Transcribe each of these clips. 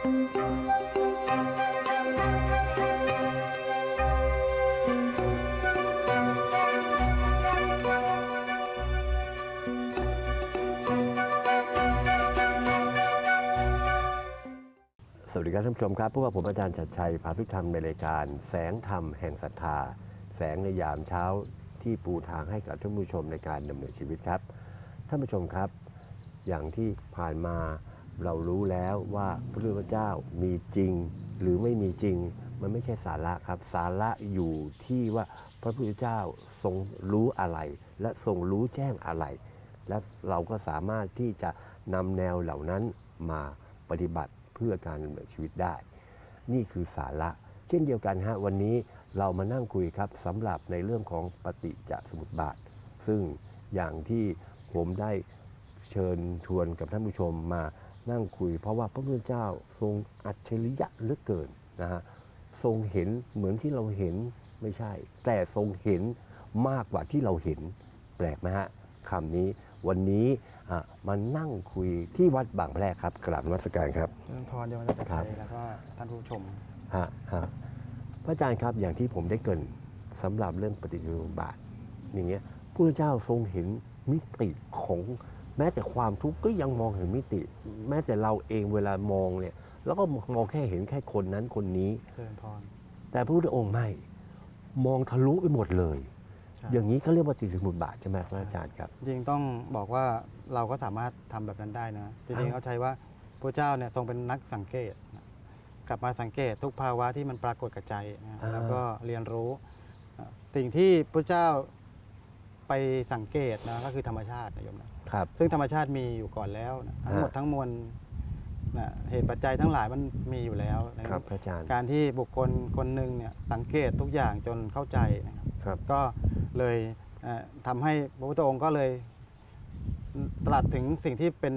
สวัสดีครับท่านผู้ชมครับพวกบผมอาจารย์ชัดชัยพาทุกท่านในรายการ แสงธรรมแห่งศรัทธา แสงในยามเช้าที่ปูทางให้กับท่านผู้ชมในการดำเนินชีวิตครับ ท่านผู้ชมครับ อย่างที่ผ่านมา เรารู้แล้วว่าพระพุทธเจ้ามีจริง หรือไม่มีจริง มันไม่ใช่สาระครับ สาระอยู่ที่ว่าพระพุทธเจ้าทรงรู้อะไร และทรงรู้แจ้งอะไร และเราก็สามารถที่จะนำแนวเหล่านั้นมาปฏิบัติเพื่อการดำเนินชีวิตได้ นี่คือสาระ เช่นเดียวกันฮะวันนี้เรามานั่งคุยครับสำหรับในเรื่องของปฏิจจสมุปบาท ซึ่งอย่างที่ผมได้เชิญชวนกับท่านผู้ชมมา นั่งคุย เพราะว่าพระพุทธเจ้าทรงอัจฉริยะเหลือเกินนะฮะทรงเห็นเหมือนที่เราเห็นไม่ใช่ แต่ทรงเห็นมากกว่าที่เราเห็นแปลกไหมฮะคำนี้วันนี้อะมานั่งคุยที่วัดบางแพรกครับกราบนมัสการครับเจริญพรโยมอาจารย์ครัชับยแล้วก็ท่านผู้ชมฮะฮะพระอาจารย์ครับอย่างที่ผมได้เกรินสำหรับเรื่องปฏิจจสมุปบาทอย่างเงี้ยพระเจ้าทรงเห็นมิติของ แม้แต่ความทุกข์ก็ยังมองเห็นมิติ แม้แต่เราเองเวลามองเนี่ยเราก็มองแค่เห็นแค่คนนั้นคนนี้เจริญพรแต่พระพุทธองค์ไม่มองทะลุไปหมดเลยใช่อย่างนี้เขาเรียกว่าปฏิจจสมุปบาทใช่ไหมพระอาจารย์ครับ จริงๆต้องบอกว่าเราก็สามารถทำแบบนั้นได้นะ จริงๆอ้าวเขาใช้ว่าพระเจ้าเนี่ยทรงเป็นนักสังเกตนะกลับมาสังเกตทุกภาวะที่มันปรากฏกับใจนะแล้วก็เรียนรู้อะสิ่งที่พระเจ้าไปสังเกตนะก็คือธรรมชาตินะโยมนะ ครับ ซึ่งธรรมชาติมีอยู่ก่อนแล้วนะทั้งหมดอ่าทั้งมวลนะเหตุปัจจัยทั้งหลายมันมีอยู่แล้วนะครับพระอาจารย์การที่บุคคลคนหนึ่งเนี่ยสังเกตทุกอย่างจนเข้าใจนะครับครับ ก็เลยเอ่อทำให้พระพุทธองค์ก็เลยตรัสถึงสิ่งที่เป็น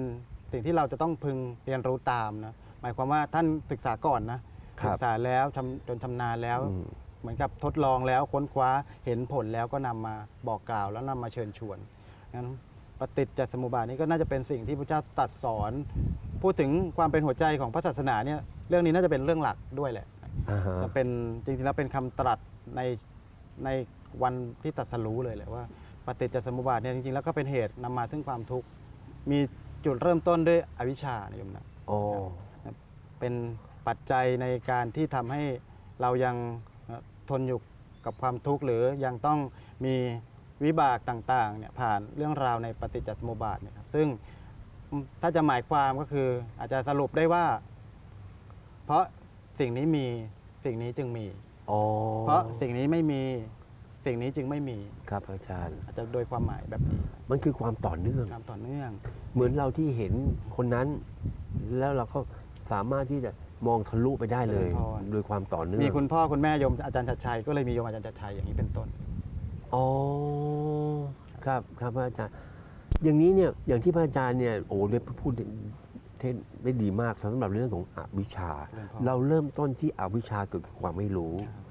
สิ่งที่เราจะต้องพึงเรียนรู้ตามนะหมายความว่าท่านศึกษาก่อนนะครับศึกษาแล้วทำจนชำนาญแล้วอืมเหมือนกับทดลองแล้วค้นคว้าเห็นผลแล้วก็นำมาบอกกล่าวแล้วนำมาเชิญชวนงั้น ปฏิจจสมุปบาทนี้ก็น่าจะเป็นสิ่งที่พระเจ้าตรัดสอน พูดถึงความเป็นหัวใจของพระศาสนาเนี่ยเรื่องนี้น่าจะเป็นเรื่องหลักด้วยแหละอ่าฮะจะเป็นจริงๆแล้วเป็นคำตรัสในในวันที่ตรัสรู้เลยแหละว่าปฏิจจสมุปบาทเนี่ยจริงๆแล้วก็เป็นเหตุนำมาซึ่งความทุกข์มีจุดเริ่มต้นด้วยอวิชชานะโยมนะอ๋อเป็นปัจจัยในการที่ทำให้เรายังเอ่อทนอยู่กับความทุกข์หรือยังต้องมี วิบากต่างๆเนี่ยผ่านเรื่องราวในปฏิจจสมุปบาทเนี่ยครับซึ่งถ้าจะหมายความก็คืออาจจะสรุปได้ว่า เพราะสิ่งนี้มีสิ่งนี้จึงมี อ๋อเพราะสิ่งนี้ไม่มีสิ่งนี้จึงไม่มีครับพระอาจารย์ อาจจะโดยความหมายแบบนี้มันคือความต่อเนื่อง ตามต่อเนื่อง เหมือนเราที่เห็นคนนั้น แล้วเราก็สามารถที่จะมองทะลุไปได้เลย เจริญพร โดยความต่อเนื่อง มีคุณพ่อคุณแม่โยมอาจารย์ชัดชัยก็เลยมีโยมอาจารย์ชัดชัยอย่างนี้เป็นต้น อ๋อครับครับพระอาจารย์ อย่างนี้เนี่ยอย่างที่พระอาจารย์เนี่ยโอ้ได้พูดเทศได้ดีมากสำหรับเรื่องของอวิชชาเจริญพรเราเริ่มต้นที่อวิชชาเกิดจากความไม่รู้ครับ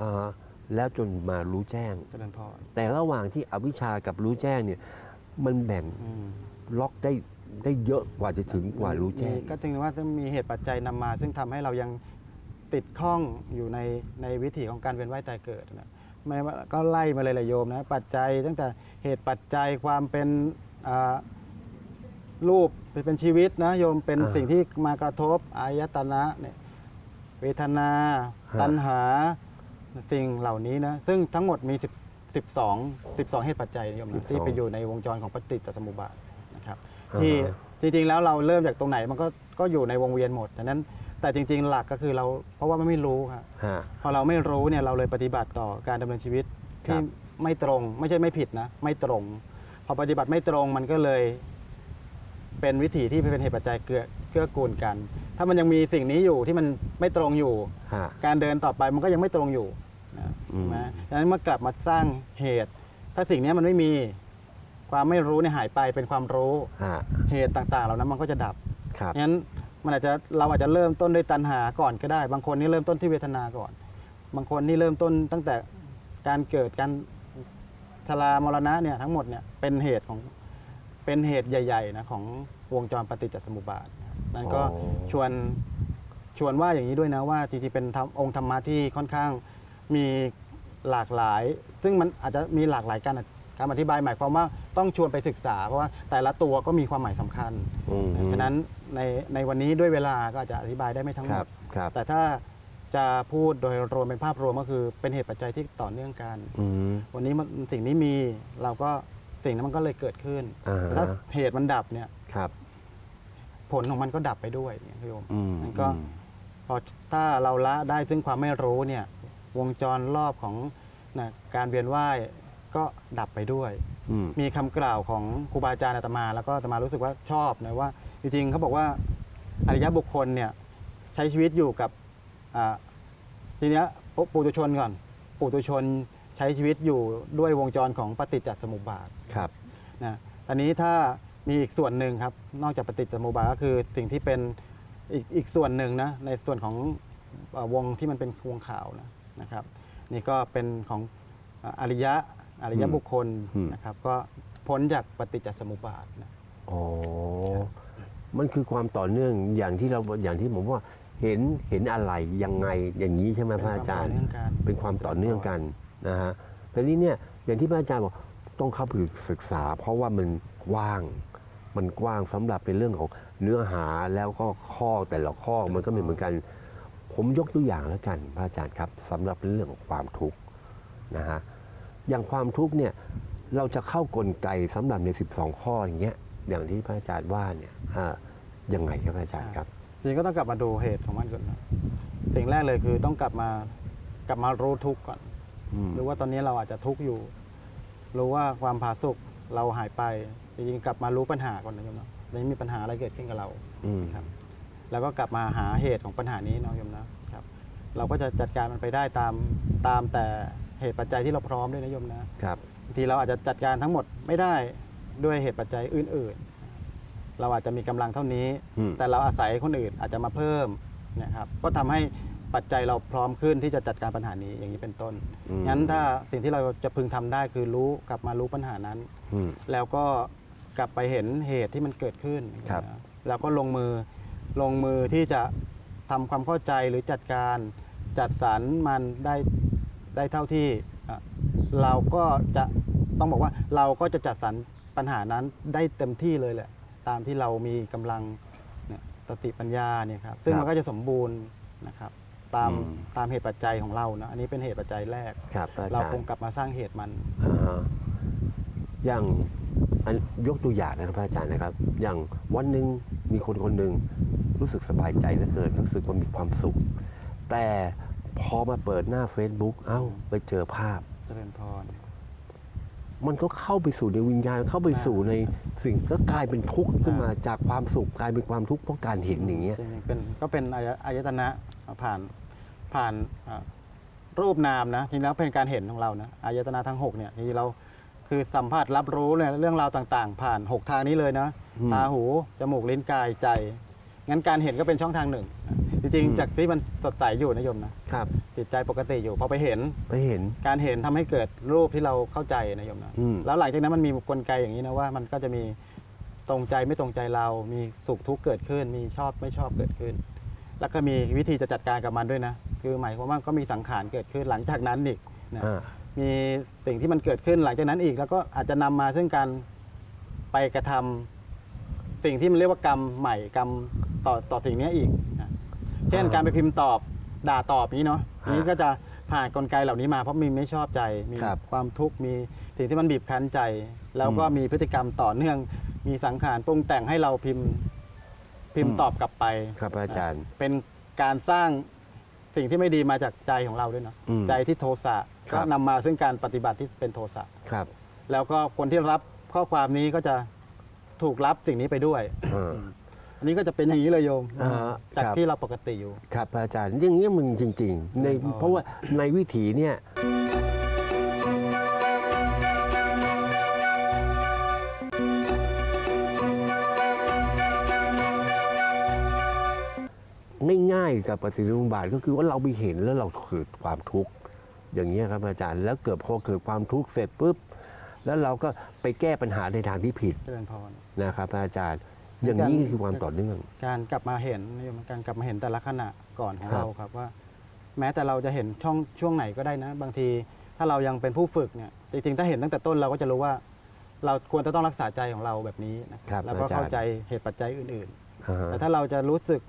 อ่าแล้วจนมารู้แจ้ง เจริญพรแต่ระหว่างที่อวิชชากับรู้แจ้งเนี่ยมันแบ่งอืมล็อกได้ได้เยอะกว่าจะถึงกว่ารู้แจ้ง มีก็ถึงว่าจะมีเหตุปัจจัยนำมา ซึ่งทำให้เรายังติดข้องอยู่ในในวิถีของการเวียนว่ายตายเกิดนะ ไม่ว่าก็ไล่มาเลยแหละโยมนะปัจจัยตั้งแต่เหตุปัจจัยความเป็นอ่ารูปเป็นชีวิตนะโยมเป็นอ่าสิ่งที่มากระทบอายตนะเนี่ยเวทนา ฮะ ตัณหาสิ่งเหล่านี้นะซึ่งทั้งหมดมี10 12 12 เหตุปัจจัยนะโยมนะที่ไปอยู่ในวงจรของปฏิจจสมุปบาทนะครับ ที่จริงๆแล้วเราเริ่มจากตรงไหนมันก็ก็อยู่ในวงเวียนหมดดังนั้น แต่จริง ๆ หลักก็คือเราเพราะว่ามันไม่รู้ครับฮะ พอเราไม่รู้เนี่ยเราเลยปฏิบัติต่อการดำเนินชีวิตคที่รับ ไม่ตรง ไม่ใช่ไม่ผิดนะ ไม่ตรง พอปฏิบัติไม่ตรงมันก็เลย เป็นวิถีที่เป็นเหตุปัจจัยเกื้อเกื้อกูลกัน ถ้ามันยังมีสิ่งนี้อยู่ที่มันไม่ตรงอยู่ ฮะ การเดินต่อไปมันก็ยังไม่ตรงอยู่นะอืม นะดังนั้นเมื่อกลับมาสร้างเหตุ ถ้าสิ่งนี้มันไม่มีความไม่รู้เนี่ยหายไปเป็นความรู้ฮะเหตุต่างๆ เหล่านั้นมันก็จะดับครับ งั้น มันอาจจะเราอาจจะเริ่มต้นด้วยตัณหาก่อนก็ได้ บางคนนี่เริ่มต้นที่เวทนาก่อน บางคนนี่เริ่มต้นตั้งแต่การเกิดการชรามรณะเนี่ยทั้งหมดเนี่ยเป็นเหตุของเป็นเหตุใหญ่ๆนะของวงจรปฏิจจสมุปบาทนั่นก็ชวนชวนว่าอย่างนี้ด้วยนะว่าจริงๆเป็นองค์ธรรมะที่ค่อนข้างมีหลากหลาย ซึ่งมันอาจจะมีหลากหลายการ การอธิบายหมายความว่าต้องชวนไปศึกษา เพราะว่าแต่ละตัวก็มีความหมายสำคัญอืมฉะนั้นในในวันนี้ด้วยเวลาก็อาจจะอธิบายได้ไม่ทั้งหคมรัดบครับแต่ถ้าจะพูดโดยรวมเป็นภาพรวมก็คือเป็นเหตุปัจจัยที่ต่อเนื่องกันอืมวันนี้มันสิ่งนี้มีเราก็สิ่งนั้นมันก็เลยเกิดขึ้นอ่าฮะแต่ถ้าเหตุมันดับเนี่ยครับผลของมันก็ดับไปด้วยเนี่ยพี่โยมอืมนั่นก็อืมพอถ้าเราละได้ซึ่งความไม่รู้เนี่ยวงจรรอบของนะการเวียนว่าย ก็ดับไปด้วย อืม มีคำกล่าวของครูบาอาจารย์อาตมาแล้วก็อาตมารู้สึกว่าชอบนะว่า จริงๆเขาบอกว่าอริยบุคคลเนี่ยใช้ชีวิตอยู่กับอ่าทีเนี้ยปุปุถุชนก่อนปุถุชนใช้ชีวิตอยู่ด้วยวงจรของปฏิจจสมุปบาทครับ นะตอนนี้ถ้ามีอีกส่วนหนึ่งครับ นอกจากปฏิจจสมุปบาทก็คือสิ่งที่เป็นอีกอีกส่วนหนึ่งนะในส่วนของเอ่อวงที่มันเป็นวงขาวนะนะครับ นี่ก็เป็นของเอ่ออริยะ อริยอืมบุคคลอืม นะครับ ก็พ้นจากปฏิจจสมุปบาทนะ อ๋อ มันคือความต่อเนื่องอย่างที่เราอย่างที่ผมว่าเห็นเห็นอะไรยังไงอย่างนี้ใช่ไหมพระอาจารย์ เป็นความต่อเนื่องกันเป็นความต่อเนื่องกันนะฮะแต่นี้เนี่ยอย่างที่พระอาจารย์บอกต้องเข้าไปศึกษา เพราะว่ามันกว้าง มันกว้างสำหรับเป็นเรื่องของเนื้อหาแล้วก็ข้อแต่ละข้อมันก็ไม่เหมือนกัน ผมยกตัวอย่างแล้วกันพระอาจารย์ครับสำหรับเรื่องของความทุกข์นะฮะ อย่างความทุกข์เนี่ยเราจะเข้ากลไกสำหรับใน 12 ข้ออย่างเงี้ยอย่างที่พระอาจารย์ว่าเนี่ยอ่ายังไงครับพระอาจารย์ครับ จริงๆก็ต้องกลับมาดูเหตุของมันก่อนนะสิ่งแรกเลยคือต้องกลับมากลับมารู้ทุกข์ก่อนอืมรู้ว่าตอนนี้เราอาจจะทุกข์อยู่ รู้ว่าความผาสุกเราหายไปจริงๆกลับมารู้ปัญหาก่อนนะโยมเนาะตอนนี้มีปัญหาอะไรเกิดขึ้นกับเราอืมครับ แล้วก็กลับมาหาเหตุของปัญหานี้เนาะโยมนะครับ เราก็จะจัดการมันไปได้ตามตามแต่ เหตุปัจจัยที่เราพร้อมด้วยนะโยมนะครับบางทีเราอาจจะจัดการทั้งหมดไม่ได้ด้วยเหตุปัจจัยอื่น ๆ เราอาจจะมีกำลังเท่านี้ อืม แต่เราอาศัยคนอื่นอาจจะมาเพิ่มเนะครับก็ทำให้ปัจจัยเราพร้อมขึ้นที่จะจัดการปัญหานี้อย่างนี้เป็นต้นอืมงั้นถ้าสิ่งที่เราจะพึงทำได้คือรู้กลับมารู้ปัญหานั้น อืม แล้วก็กลับไปเห็นเหตุที่มันเกิดขึ้นครับ นะแล้วก็ลงมือลงมือที่จะทำความเข้าใจหรือจัดการจัดสรรมันได้ ได้เท่าที่อะเราก็จะต้องบอกว่าเราก็จะจัดสรรปัญหานั้นได้เต็มที่เลยแหละ ตามที่เรามีกำลังเนี่ยสติปัญญาเนี่ยครับซึ่งครับมันก็จะสมบูรณ์นะครับตามอืมตามเหตุปัจจัยของเรานะอันนี้เป็นเหตุปัจจัยแรกครับพระอาเราจารคงย์กลับมาสร้างเหตุมันอ่าฮะอย่างอันยกตัวอย่างนะครับพระอาจารย์นะครับ อย่างวันหนึ่งมีคนคนหนึ่งรู้สึกสบายใจเหลือเกินรู้สึกว่ามีความสุข แต่ พอมาเปิดหน้า Facebook เอ้า ไปเจอภาพ เจริญพร มันก็เข้าไปสู่ในวิญญาณเข้าไปสู่ในสิ่งก็กลายเป็นทุกข์ขึ้นมาจากความสุขกลายเป็นความทุกข์เพราะการเห็นอย่างเงี้ยจริงๆเป็นก็เป็นอายอายตนะผ่านผ่านอ่ารูปนามนะทีนี้แล้วเป็นการเห็นของเรานะอายตนะทั้ง6เนี่ยทีนี้เราคือสัมผัสรับรู้เนี่ยเรื่องราวต่างๆ ผ่าน6ทางนี้เลยนะอืมตาหูจมูกลิ้นกายใจงั้นการเห็นก็เป็นช่องทางหนึ่งนะ จริงอืมๆจากที่มันสดใสอยู่นะโยมนะครับ จิตใจปกติอยู่พอไปเห็นไปเห็น การเห็นทำให้เกิดรูปที่เราเข้าใจนะโยมนะอืม แล้วหลังจากนั้นมันมีกลไกอย่างนี้นะว่า มันก็จะมีตรงใจไม่ตรงใจเรา มีสุขทุกข์เกิดขึ้น มีชอบไม่ชอบเกิดขึ้น แล้วก็มีวิธีจะจัดการกับมันด้วยนะ คือหมายความว่าก็มีสังขารเกิดขึ้นหลังจากนั้นอีกนะ อ่า มีสิ่งที่มันเกิดขึ้นหลังจากนั้นอีก แล้วก็อาจจะนำมาซึ่งการไปกระทำสิ่งที่มันเรียกว่ากรรมใหม่กรรมต่อต่อสิ่งนี้อีกนะ เช่นอ่าการไปพิมพ์ตอบด่าตอบนี้เนาะฮะนี้ก็จะผ่านกลไกเหล่านี้มาเพราะมีไม่ชอบใจ มีครับความทุกข์มีสิ่งที่มันบีบคั้นใจ แล้วก็อืมมีพฤติกรรมต่อเนื่อง มีสังขารปรุงแต่งให้เราพิมพ์พิมพ์อืม ตอบกลับไป ครับอาจารย์ เป็นการสร้างสิ่งที่ไม่ดีมาจากใจของเราด้วยเนาะอืมใจที่โทสะครัก็บ นำมาซึ่งการปฏิบัติที่เป็นโทสะครับแล้วก็คนที่รับข้อความนี้ก็จะถูกรับสิ่งนี้ไปด้วยอ่า อันนี้ก็จะเป็นอย่างนี้เลยโยมอ่าฮะจากครับ ที่เราปกติอยู่ ครับอาจารย์อย่างเงี้ยมึงจริง ๆ ในอ๋อเพราะว่าในวิถีเนี่ยง่ายๆกับปฏิรูปบาทก็คือว่าเราไปเห็นแล้วเราเกิดความทุกข์อย่างเงี้ยครับอาจารย์แล้วเกิดพอเกิดความทุกข์เสร็จปุ๊บแล้วเราก็ไปแก้ปัญหาในทางที่ผิด เจริญพรนะครับอาจารย์ อย่างนี้คือความต่อเนื่อง การกลับมาเห็นโยมการกลับมาเห็นแต่ละขณะก่อนของครับเราครับว่า แม้แต่เราจะเห็นช่องช่วงไหนก็ได้นะ บางทีถ้าเรายังเป็นผู้ฝึกเนี่ยจริงๆถ้าเห็นตั้งแต่ต้นเราก็จะรู้ว่า เราควรจะต้องรักษาใจของเราแบบนี้นะครับแล้วก็อาจารย์เข้าใจเหตุปัจจัยอื่นอ่าๆฮะแต่ถ้าเราจะรู้สึก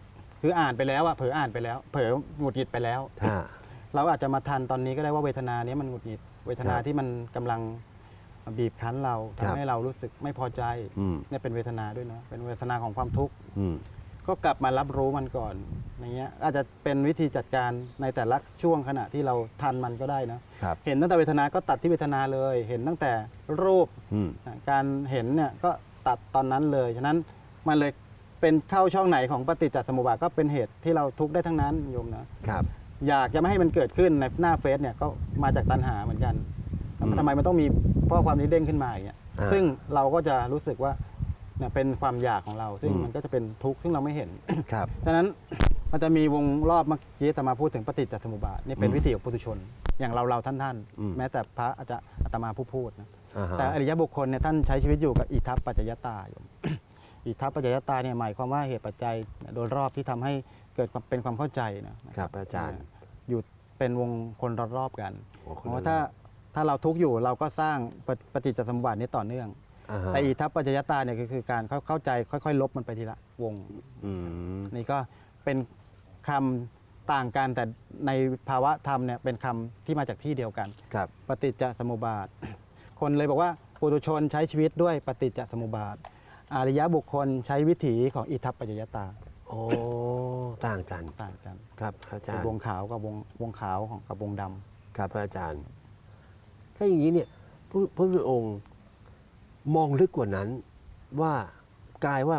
คืออ่านไปแล้วอะเผลออ่านไปแล้ว เผลอหงุดหงิดไปแล้วถ้าเราอาจจะมาทันตอนนี้ก็ได้ว่าเวทนานี้มันหงุดหงิดเวทนาครับที่มันกำลัง บีบคั้นเราครัทำบให้เรารู้สึกไม่พอใจอืม เนี่ยเป็นเวทนาด้วยนะเป็นเวทนาของความทุกข์ อืม ก็กลับมารับรู้มันก่อนอย่างเงี้ยอาจจะเป็นวิธีจัดการในแต่ละช่วงขณะที่เราทันมันก็ได้นะครับ เห็นตั้งแต่เวทนาก็ตัดที่เวทนาเลย เห็นตั้งแต่รูปอืม นะการเห็นเนี่ยก็ตัดตอนนั้นเลยฉะนั้นมันเลยเป็นเข้าช่องไหนของปฏิจจสมุปบาทก็เป็นเหตุที่เราทุกข์ได้ทั้งนั้นโยมนะครับ อยากจะไม่ให้มันเกิดขึ้นในหน้าเฟซเนี่ยก็มาจากตัณหาเหมือนกันอืม ทำไมมันต้องมี ข้อความนี้เด้งขึ้นมาอย่างเงี้ยอ่าซึ่งเราก็จะรู้สึกว่าเนี่ยเป็นความอยากของเรา ซึ่งอืม มันก็จะเป็นทุกข์ซึ่งเราไม่เห็น ครับ ดังนั้นมันจะมีวงรอบเมื่อกี้อาตมาพูดถึงปฏิจจสมุปบาทนี่เป็นอืมวิถีของปุถุชน อย่างเราเราท่านท่านๆอืม แม้แต่พระอาจจะอาตมาผู้พูดนะอ่าฮะแต่อริยบุคคลเนี่ยท่านใช้ชีวิตอยู่กับอิทัปปัจจยตาอยู่ อิทัปปัจจยตาเนี่ยหมายความว่าเหตุปัจจัยโดยรอบที่ทำให้เกิดความเป็นความเข้าใจนะครับอาจารย์ อยู่เป็นวงคนรอบๆกัน โอ้คนเพราะว่าละถ้า ถ้าเราทุกข์อยู่เราก็สร้างปฏิปฏิจจสมุปบาทนี้ต่อเนื่อง อ่าฮะแต่อิทัปปัจจยตาเนี่ยคือคือการเข้าเข้าใจค่อย ๆ ลบมันไปทีละวง อืมนี่ก็เป็นคำต่างกันแต่ในภาวะธรรมเนี่ยเป็นคำที่มาจากที่เดียวกัน ครับ ปฏิจจสมุปบาท คนเลยบอกว่าปุถุชนใช้ชีวิตด้วยปฏิจจสมุปบาท อริยบุคคลใช้วิถีของอิทัปปัจจยตาโอ้ ต่างกัน ต่างกันครับอาจารย์วงขาวกับวงวงขาวของกับวงดำ ครับพระอาจารย์ ถ้าอย่างนี้เนี่ยพระพระพุทธองค์มองลึกกว่านั้นว่ากลายว่า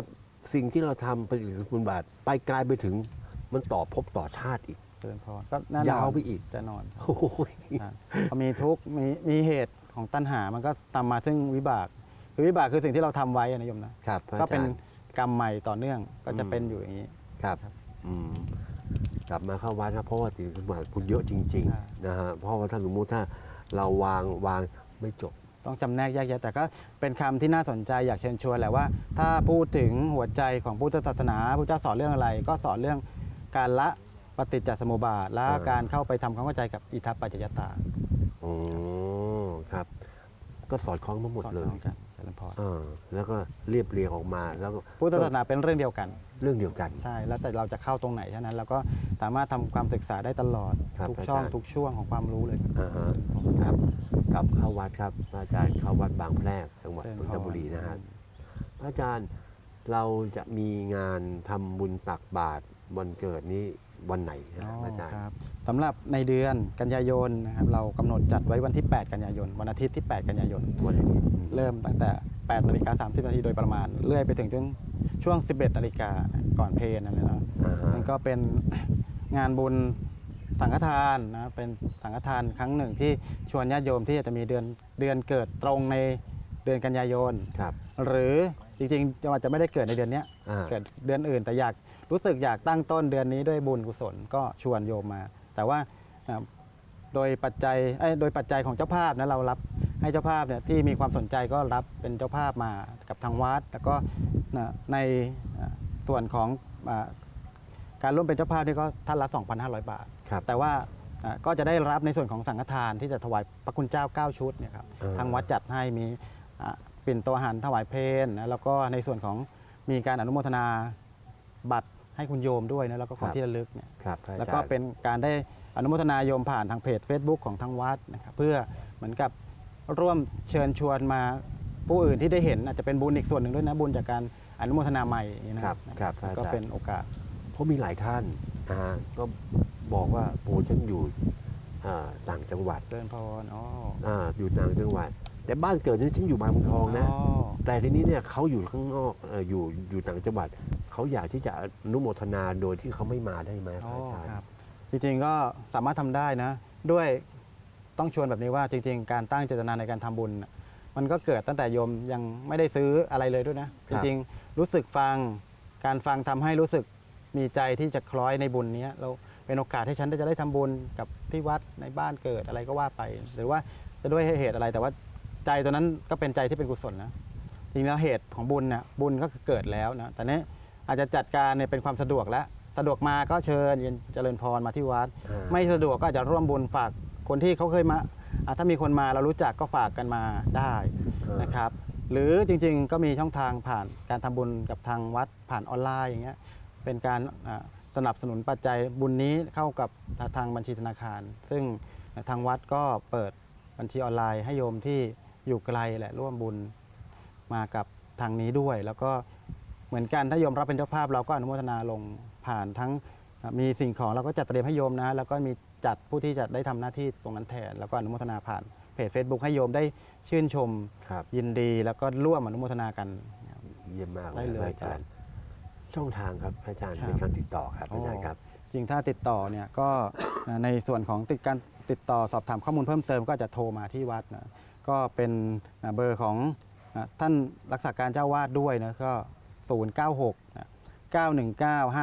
สิ่งที่เราทำปฏิสัมพุนบาท ไปกลายไปถึงมันต่อภพต่อชาติอีก เจริญพรก็แน่นอนยาวไปอีก แน่นอนโอ้ยอะพอมีทุกข์มีมีเหตุของตัณหามันก็ตามมาซึ่งวิบากคือวิบากคือสิ่งที่เราทำไว้อะนะโยมนะครับพระก็อาเป็จานรย์กรรมใหม่ต่อเนื่องก็จะอืมเป็นอยู่อย่างนี้ ครับครับอืมกลับมาเข้าวัดนะเพราะว่าติสมบัติคุณเยอะจริง ใช่ ๆ นะฮะเพราะว่าถ้าสมมติถ้า เราวางวางไม่จบ ต้องจำแนกแยกแยะแต่ก็เป็นคำที่น่าสนใจอยากเชิญชวนแหละว่า ถ้าพูดถึงหัวใจของพุทธศาสนาพระเจ้าสอนเรื่องอะไร ก็สอนเรื่องการละปฏิจจสมุปบาทและอ่าการเข้าไปทำความเข้าใจกับอิทัปปัจจยตาอ๋อครับ ก็สอดคล้องมาหมดสอนเลยพร้อมกัน เจริญพรเออแล้วก็เรียบเรียงออกมาแล้วก็พุทธศาสนาเป็นเรื่องเดียวกัน เรื่องเดียวกัน ใช่แล้วแต่เราจะเข้าตรงไหนเท่านั้นเราก็สามารถทำความศึกษาได้ตลอด ครับทุกช่องอาจารย์ ทุกช่วงของความรู้เลยอ่าฮะครับกลับเข้าวัดครับพระอาจารย์เข้าวัดบางแพรกจังหวัดเชิญนนทบุรีนะฮะพพระอาจารย์เราจะมีงานทำบุญตักบาตรวันเกิดนี้ วันไหนคอ๋รับอพระอาจารย์ครับสำหรับในเดือนกันยายนนะครับเรากำหนดจัดไว้วันที่ 8 กันยายน วันอาทิตย์ที่ 8 กันยายนวันอาทิตย์เริ่มตั้งแต่8นาฬิกา30นาทีโดยประมาณ เรื่อยไปถึงจนช่วง 11นาฬิกาก่อนเพลนั่นแหละนะอ่าฮะนั่นก็เป็นงานบุญสังฆทานนะเป็นสังฆทานครั้งหนึ่งที่ชวนญาติโยมที่จะมีเดือนเดือนเกิดตรงในเดือนกันยายนครับหรือจริงๆจังหวัดจะไม่ได้เกิดในเดือนเนี้ยอ่า เกิดเดือนอื่น แต่อยากรู้สึกอยากตั้งต้นเดือนนี้ด้วยบุญกุศลก็ชวนโยมมา แต่ว่าอ่าโดยปัจจัยเอ้ยโดยปัจจัยของเจ้าภาพนะเรารับให้เจ้าภาพเนี่ยที่มีความสนใจก็รับเป็นเจ้าภาพมากับทางวัด แล้วก็นะในอ่าส่วนของอ่าการร่วมเป็นเจ้าภาพนี่ก็ท่านละ 2,500 บาทครับแต่ว่าอ่าก็จะได้รับในส่วนของสังฆทานที่จะถวายพระคุณเจ้า 9 ชุดเนี่ยครับอ่าทางวัดจัดให้มีอ่าปิ่นโตอาหารถวายเพลนะแล้วก็ในส่วนของ มีการอนุโมทนาบัตรให้คุณโยมด้วยนะแล้วก็ของที่ระลึกเนี่ยครับพระอาจารย์ แล้วก็เป็นการได้อนุโมทนาโยมผ่านทางเพจ Facebook ของทางวัดนะครับเพื่อเหมือนกับร่วมเชิญชวนมาผู้อื่นที่ได้เห็นอาจจะเป็นบุญอีกส่วนหนึ่งด้วยนะบุญจากการอนุโมทนาใหม่อย่างนี้นะครับครับพระอาจารย์ ก็เป็นโอกาส เพราะมีหลายท่านนะฮะก็บอกว่าโอ้ฉันอยู่อ่าต่างจังหวัดเจริญพรอ๋ออ่าอยู่ต่างจังหวัด แต่บ้านเกิดฉันฉันอยู่บางบัวทองนะอ๋อแต่ทีนี้เนี่ยเขาอยู่ข้างนอกเอ่ออยู่อยู่ต่างจังหวัดเขาอยากที่จะอนุโมทนาโดยที่เขาไม่มาได้ไหมพอ๋อระอาจารย์ ครับจริงๆก็สามารถทำได้นะ ด้วยต้องชวนแบบนี้ว่าจริง ๆ การตั้งเจตนาในการทำบุญน่ะมันก็เกิดตั้งแต่โยมยังไม่ได้ซื้ออะไรเลยด้วยนะจริงๆ รู้สึกฟังการฟังทำให้รู้สึกมีใจที่จะคล้อยในบุญเนี้ยเราเป็นโอกาสให้ฉันจะได้ทำบุญกับที่วัดในบ้านเกิดอะไรก็ว่าไป หรือว่าจะด้วยเหตุอะไรแต่ว่า ใจตัวนั้นก็เป็นใจที่เป็นกุศลนะจริงแล้วเหตุของบุญเนี่ยบุญก็คือเกิดแล้วนะแต่เนี้อาจจะจัดการเนี่ยเป็นความสะดวกแล้วสะดวกมาก็เชิญเย็นเจริญพรมาที่วัดอ่าไม่สะดวกก็อาจจะร่วมบุญฝากคนที่เขาเคยมาอะถ้ามีคนมาเรารู้จักก็ฝากกันมาได้นะครับ หรือจริงๆ ก็มีช่องทางผ่านการทำบุญกับทางวัดผ่านออนไลน์อย่างเงี้ยเป็นการอ่าสนับสนุนปัจจัยบุญนี้เข้ากับทางบัญชีธนาคาร ซึ่งทางวัดก็เปิดบัญชีออนไลน์ให้โยมที่ อยู่ไกลแหละร่วมบุญมากับทางนี้ด้วย แล้วก็เหมือนกันถ้าโยมรับเป็นเจ้าภาพเราก็อนุโมทนาลงผ่านทั้งมีสิ่งของเราก็จัดเตรียมให้โยมนะ แล้วก็มีจัดผู้ที่จะได้ทำหน้าที่ตรงนั้นแทน แล้วก็อนุโมทนาผ่านเพจ Facebook ให้โยมได้ชื่นชมครับยินดีแล้วก็ร่วมอนุโมทนากันเยี่ยมมากได้เลยพระอาจารย์ช่องทางครับพระอาจารย์ครับในการติดต่อครับพระอาจารย์ครับจริงถ้าติดต่อเนี่ยก็ในส่วนของติดการติดต่อสอบถามข้อมูลเพิ่มเติมก็จะโทรมาที่วัดนะ ก็เป็นเบอร์ของท่านรักษาการเจ้าวาดด้วยนะก็ 096นะ919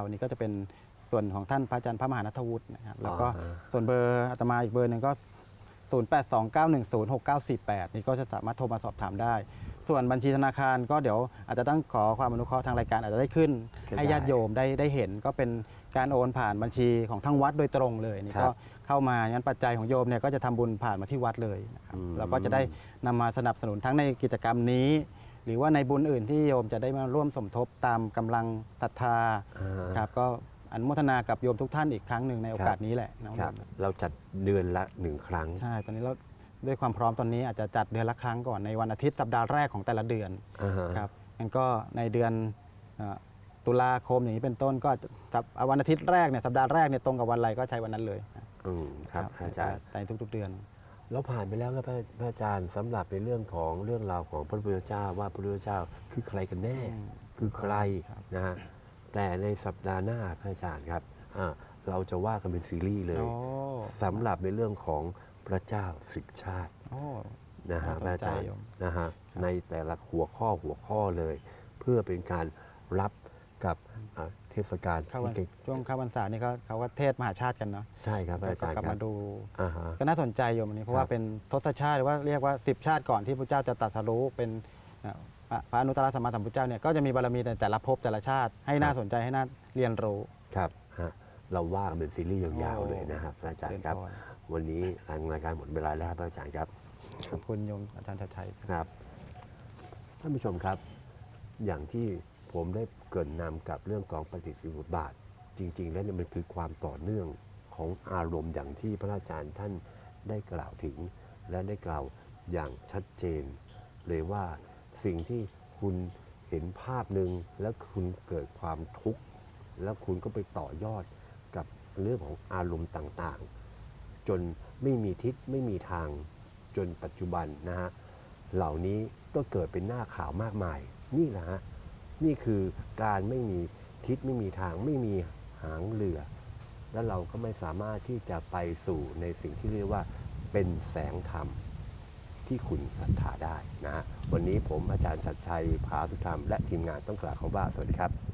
5949 นี่ก็จะเป็นส่วนของท่านพระอาจารย์พระมหานัทวุฒินะครับแล้วก็อ่าฮะส่วนเบอร์อาตมาอีกเบอร์หนึ่งก็ 0829106948 นี่ก็จะสามารถโทรมาสอบถามได้ ส่วนบัญชีธนาคารก็เดี๋ยวอาจจะต้องขอความอนุเคราะห์ทางรายการอาจจะได้ขึ้น ให้ญาติโยมได้ได้เห็นก็เป็น การโอนผ่านบัญชีของทั้งวัดโดยตรงเลยนี่ครัก็บเข้ามางั้นปัจจัยของโยมเนี่ยก็จะทำบุญผ่านมาที่วัดเลยนะครับอืมแล้วก็จะได้นำมาสนับสนุนทั้งในกิจกรรมนี้ หรือว่าในบุญอื่นที่โยมจะได้มาร่วมสมทบตามกำลังศรัทธาอ่าครับก็อนุโมทนากับโยมทุกท่านอีกครั้งหนึ่งในโอกาสนี้แหละน้องครับโยมเราจัดเดือนละหนึ่งครั้งใช่ตอนนี้เราด้วยความพร้อมตอนนี้อาจจะจัดเดือนละครั้งก่อนในวันอาทิตย์สัปดาห์แรกของแต่ละเดือนอ่าฮะครับงั้นก็ในเดือนเอ่อ ตุลาคมอย่างนี้เป็นต้นก็สัปวันอาทิตย์แรกเนี่ยสัปดาห์แรกเนี่ยตรงกับวันอะไรก็ใช้วันนั้นเลยอืมครับพระอาจารย์ในทุก ๆ เดือน เราผ่านไปแล้วครับพระพระอาจารย์สำหรับในเรื่องของเรื่องราวของพระพุทธเจ้าว่าพระพุทธเจ้าคือใครกันแน่อืมคือใครครับนะฮะแต่ในสัปดาห์หน้าพระอาจารย์ครับอ่าเราจะว่ากันเป็นซีรีส์เลยโอ้สำหรับในเรื่องของพระเจ้าสิกชาติโอ้นะฮะน่าสนพระอาจารย์ใจโยมนะฮะในแต่ละหัวข้อหัวข้อเลย เพื่อเป็นการรับ กับอ่าเทศกาลเข้าวันที่ช่วงเข้าพรรษานี่เขาเขาก็เทศมหาชาติกันเนาะใช่ครับพระอาจารย์กลับครัมาบดูอ่าฮะ ก็น่าสนใจโยมอันนี้เพราะครัว่าบเป็นทศชาติหรือว่าเรียกว่า10ชาติก่อนที่พระเจ้าจะตรัสรู้เป็นเอ่อพระพระอนุตตรสัมมาสัมพุทธเจ้าเนี่ยก็จะมีบารมีในแต่ละภพแต่ละชาติ ให้น่าสนใจให้น่าเรียนรู้ ครับฮะเราว่ากันเป็นซีรีส์ยาวๆเลยนะครับพระอาจารย์ครับเจริญพรวันนี้ทางรายการหมดเวลาแล้วครับพระอาจารย์ครับ ขอบคุณโยมอาจารย์ชัดชัย ครับท่านผู้ชมครับ อย่างที่ ผมได้เกินนำกับเรื่องของปฏิสิบุบาท จริง ๆ แล้วเนี่ยมันคือความต่อเนื่องของอารมณ์อย่างที่พระอาจารย์ท่านได้กล่าวถึง และได้กล่าวอย่างชัดเจน เลยว่าสิ่งที่คุณเห็นภาพหนึ่งแล้วคุณเกิดความทุกข์แล้วคุณก็ไปต่อยอดกับเรื่องของอารมณ์ต่างๆ จนไม่มีทิศไม่มีทางจนปัจจุบันนะฮะเหล่านี้ก็เกิดเป็นหน้าข่าวมากมายนี่แหละฮะ นี่คือการไม่มีทิศไม่มีทางไม่มีหางเรือ และเราก็ไม่สามารถที่จะไปสู่ในสิ่งที่เรียกว่าเป็นแสงธรรมที่คุณศรัทธาได้นะฮะวันนี้ผมอาจารย์ชัดชัยผาสุธรรม และทีมงานต้องกล่าวคำว่าสวัสดีครับ